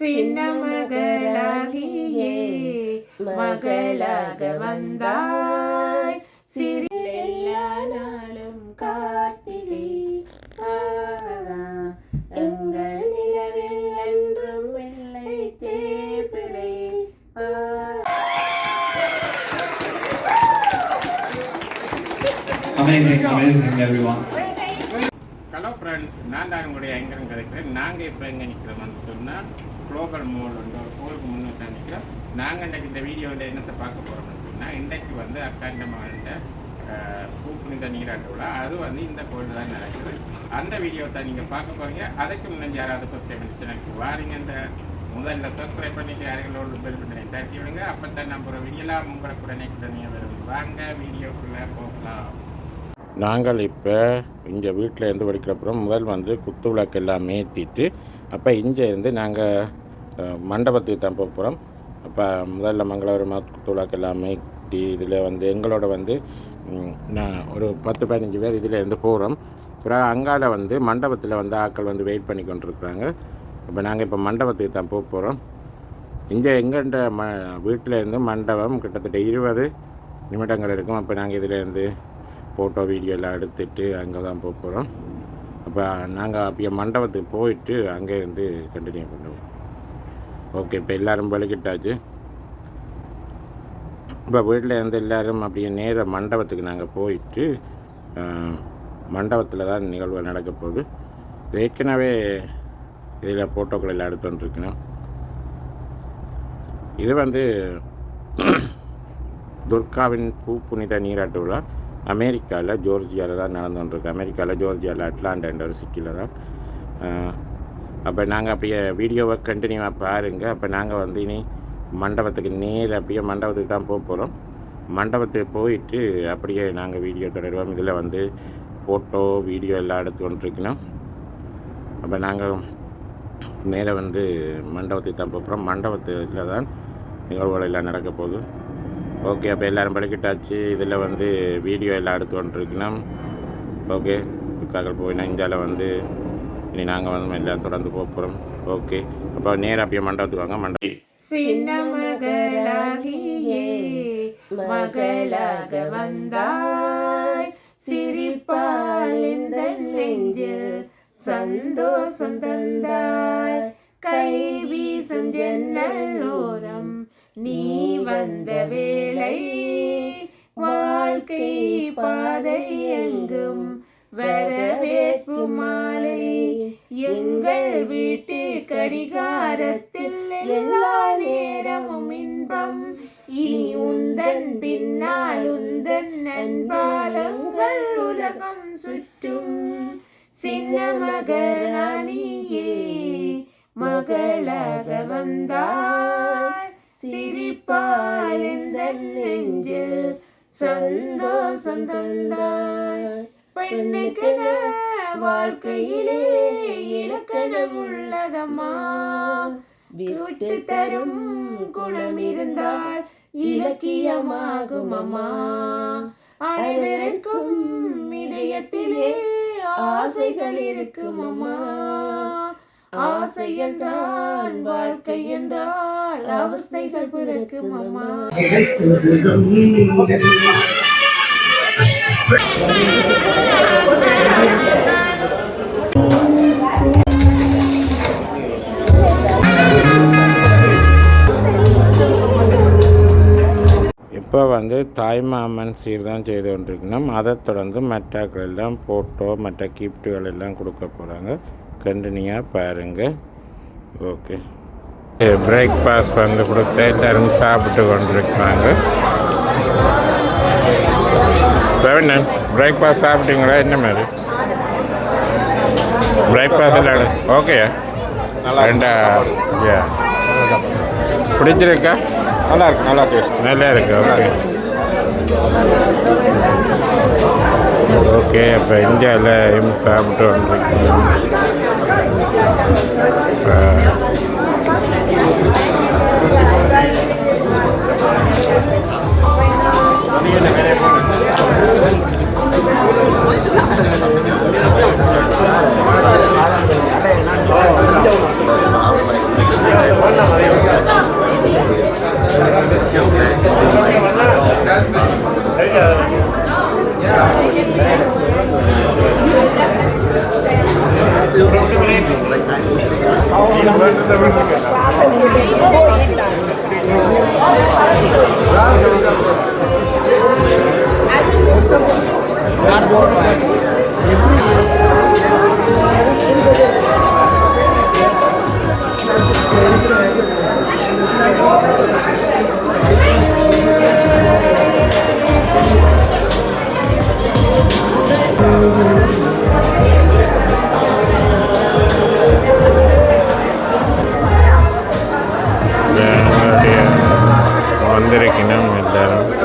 சின்ன மகளாகியே மகளாக வந்தாய் சிறில் எல்லா நாளும் கார்த்திகை ஆகா. எங்கள் நிலவில் என்றும் ஆ Amazing, amazing, everyone. Hello friends நான் தான் உங்களுடைய எங்கரும் கிடைக்கிறேன் நாங்கள் இப்போ எங்கே நிற்கிறோம்னு சொன்னால் குளோபல் மோல் வந்து ஒரு கோலுக்கு முன்னே நிற்கிறோம் நாங்கள் இன்றைக்கு இந்த வீடியோவில் என்னத்தை பார்க்க போகிறோம்னு சொன்னால் இன்றைக்கு வந்து அக்காண்ட பூப்புனித நீராட்டு விழா. அது வந்து இந்த கோயில் தான் நடக்குது. அந்த வீடியோ தான் நீங்கள் பார்க்க போகிறீங்க அதுக்கு முன்னாடி யாராவது ஃபஸ்ட் டைம் எனக்கு வாரிங்க. இந்த முதல்ல சப்ஸ்கிரைப் பண்ணிட்டு யாருங்களோட பெல் பண்ணி தட்டி விடுங்க. அப்போ தான் நம்ம ஒரு வீடியோலாம் உங்களுக்கு உடனே உடனே வரும். வாங்க வீடியோக்குள்ளே போகலாம். நாங்கள் இப்போ இங்கே வீட்டில் இருந்து படிக்கிறப்புறம் முதல் வந்து குத்து விளக்கு எல்லாம் ஏற்றிட்டு அப்போ இங்கே இருந்து நாங்கள் மண்டபத்துக்கு தான் போக போகிறோம் அப்போ முதல்ல மங்களகரமாக குத்து விளக்கு எல்லாம் இதில் வந்து எங்களோட வந்து நான் ஒரு பத்து பதினஞ்சு பேர் இதில் இருந்து போகிறோம் அப்புறம் அங்கால வந்து மண்டபத்தில் வந்து ஆட்கள் வந்து வெயிட் பண்ணி கொண்டிருக்கிறாங்க. இப்போ நாங்கள் இப்போ மண்டபத்துக்கு தான் போக போகிறோம் இங்கே எங்கள்கிட்ட ம வீட்டிலேருந்து மண்டபம் கிட்டத்தட்ட இருபது நிமிடங்கள் இருக்கும். அப்போ நாங்கள் இதிலேருந்து ஃபோட்டோ வீடியோ எல்லாம் எடுத்துட்டு அங்கே தான் போக போகிறோம் அப்போ நாங்கள் அப்படியே மண்டபத்துக்கு போயிட்டு அங்கே இருந்து கண்டினியூ பண்ணுவோம். ஓகே இப்போ எல்லோரும் பழகிட்டாச்சு. இப்போ வீட்டில் இருந்து எல்லோரும் அப்படியே நேர மண்டபத்துக்கு நாங்கள் போயிட்டு மண்டபத்தில் தான் நிகழ்வு நடக்க போகுது. ஏற்கனவே இதில் ஃபோட்டோக்கள் எல்லாம் எடுத்து வந்துருக்கணும் இது வந்து துர்காவின் பூ புனித நீராட்டு விழா. அமெரிக்காவில் ஜோர்ஜியாவில் தான் நடந்துகிட்டுருக்கு அமெரிக்காவில் ஜோர்ஜியாவில் அட்லாண்டான்ற ஒரு சிட்டியில் தான். அப்போ நாங்கள் அப்படியே வீடியோவை கண்டினியூவாக பாருங்கள் அப்போ நாங்கள் வந்து இனி மண்டபத்துக்கு நேர் அப்படியே மண்டபத்துக்கு தான் போக போகிறோம் மண்டபத்துக்கு போயிட்டு அப்படியே நாங்கள் வீடியோ தொடருவோம். இதில் வந்து ஃபோட்டோ வீடியோ எல்லாம் எடுத்து கொண்டுருக்கணும். அப்போ நாங்கள் மேலே வந்து மண்டபத்துக்கு தான் போகிறோம் மண்டபத்தில் தான் நிகழ்வுகள் எல்லாம் நடக்க போகுது. ஓகே அப்போ எல்லோரும் படிக்கிட்டாச்சு இதில் வந்து வீடியோ எல்லாம் எடுத்துக்கொண்டிருக்கணும் ஓகே துக்காக்கள் போய் நெஞ்சால் வந்து இனி நாங்கள் வந்து எல்லாம் தொடர்ந்து போக போகிறோம் ஓகே அப்போ நேராக அப்படியே மண்டபத்துக்கு வாங்க. மண்டபம் சின்ன மகளாகியே மகளாக வந்தாய். சிரிப்பால் இந்த நெஞ்சில் சந்தோஷம் தந்தாய். கை வீசும் ஜன்னலோரம் நீ வந்த வேளை வாழ்க்கை பாதை எங்கும் வரவேற்பு மாலை. எங்கள் வீட்டு கடிகாரத்தில் எல்லா நேரமும் இன்பம். இனி உந்தன் பின்னால் உந்தன் நண்பாலங்கள் உலகம் சுற்றும். சின்ன மகளானியே மகளாக வந்தார் சிரிப்பால் நெஞ்சில் சந்தோஷம் தந்தாய். பெண்ணுக்கென வாழ்க்கையிலே இலக்கணம் உள்ளதம்மா. விட்டு தரும் குணம் இருந்தால் இலக்கியமாகும் அம்மா அனைவருக்கும் இதயத்திலே ஆசைகள் இருக்கும் அம்மா ஆசை என்றால் வாழ்க்கை என்றால் அவஸ்தைகள் பிறக்கும் அம்மா. இப்போ வந்து தாய்மாமன் சீர் தான் செய்து கொண்டிருக்கணும். அதை தொடர்ந்து மற்றாக்கள் எல்லாம் ஃபோட்டோ மற்ற கிஃப்ட்டுகள் எல்லாம் கொடுக்க போகிறாங்க கண்டினியூவாக பாருங்கள் ஓகே. பிரேக்ஃபாஸ்ட் வந்து கொடுத்து எல்லாரும் சாப்பிட்டு கொண்டிருக்கிறாங்க. பிரவீனன் பிரேக்ஃபாஸ்ட் சாப்பிட்டீங்களா? என்ன மாதிரி? பிரேக்ஃபாஸ்ட் எல்லாம் ஓகே ரெண்டா யா பிடிச்சிருக்கா? நல்லா இருக்கு நல்லா டேஸ்ட் நல்லா இருக்கு ஓகே ஓகே அப்போ இந்தியாவில் சாப்பிட்டு Yeah. there I Yeah.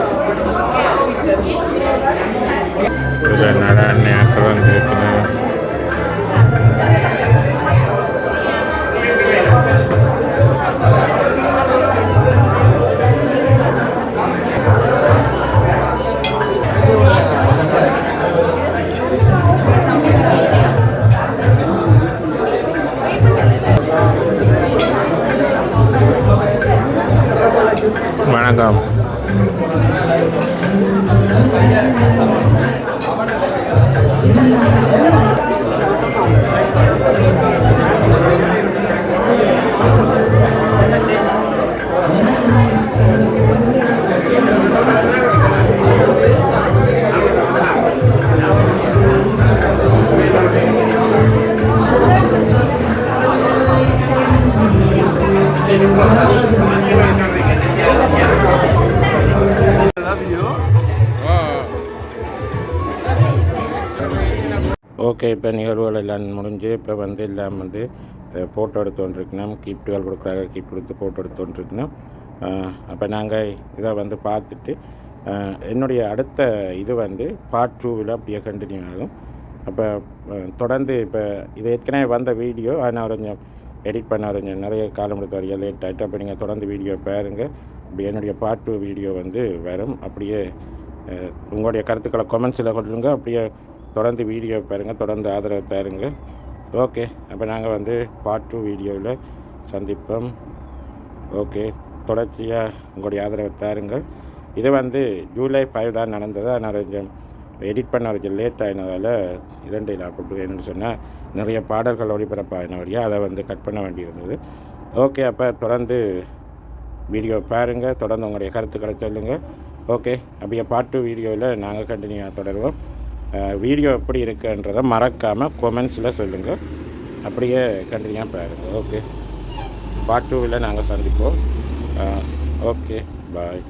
Okay இப்போ நிகழ்வுகள் எல்லாம் முடிஞ்சு இப்போ வந்து எல்லாம் வந்து ஃபோட்டோ எடுத்து வந்துருக்கணும் கீப் டுவெல் கொடுக்குறாங்க கீப் கொடுத்து ஃபோட்டோ எடுத்து வந்துருக்கணும் அப்போ நாங்கள் இதை வந்து பார்த்துட்டு என்னுடைய அடுத்த இது வந்து பார்ட் டூவில் அப்படியே கண்டினியூ ஆகும். அப்போ தொடர்ந்து இப்போ இது ஏற்கனவே வந்த வீடியோ ஆனால் கொஞ்சம் எடிட் பண்ண கொஞ்சம் நிறைய காலம் எடுத்து வரையா லேட் ஆகிட்டு அப்போ நீங்கள் தொடர்ந்து வீடியோ பாருங்கள் அப்படி என்னுடைய பார்ட் டூ வீடியோ வந்து வரும். அப்படியே உங்களுடைய கருத்துக்களை கொமெண்ட்ஸில் கொடுங்க அப்படியே தொடர்ந்து வீடியோ பாருங்கள் தொடர்ந்து ஆதரவு தாருங்க. ஓகே அப்போ நாங்கள் வந்து பார்ட் டூ வீடியோவில் சந்திப்போம். ஓகே தொடர்ச்சியாக உங்களுடைய ஆதரவை தாருங்கள். இது வந்து ஜூலை ஃபைவ் தான் நடந்தது. ஆனால் கொஞ்சம் எடிட் பண்ண கொஞ்சம் லேட் ஆகினதால் இரண்டு போட்டு என்னென்னு சொன்னால் நிறைய பாடல்கள் ஒளிபரப்பாகின வழியாக அதை வந்து கட் பண்ண வேண்டியிருந்தது. ஓகே அப்போ தொடர்ந்து வீடியோ பாருங்கள் தொடர்ந்து உங்களுடைய கருத்துக்களை சொல்லுங்கள் ஓகே அப்படியே பாட்டு வீடியோவில் நாங்கள் கண்டினியூவாக தொடருவோம். வீடியோ எப்படி இருக்குன்றதை மறக்காமல் கொமெண்ட்ஸில் சொல்லுங்கள் அப்படியே கண்டினியூவாக பாருங்கள் ஓகே பார்ட் டூவில் நாங்கள் சந்திப்போம். Okay bye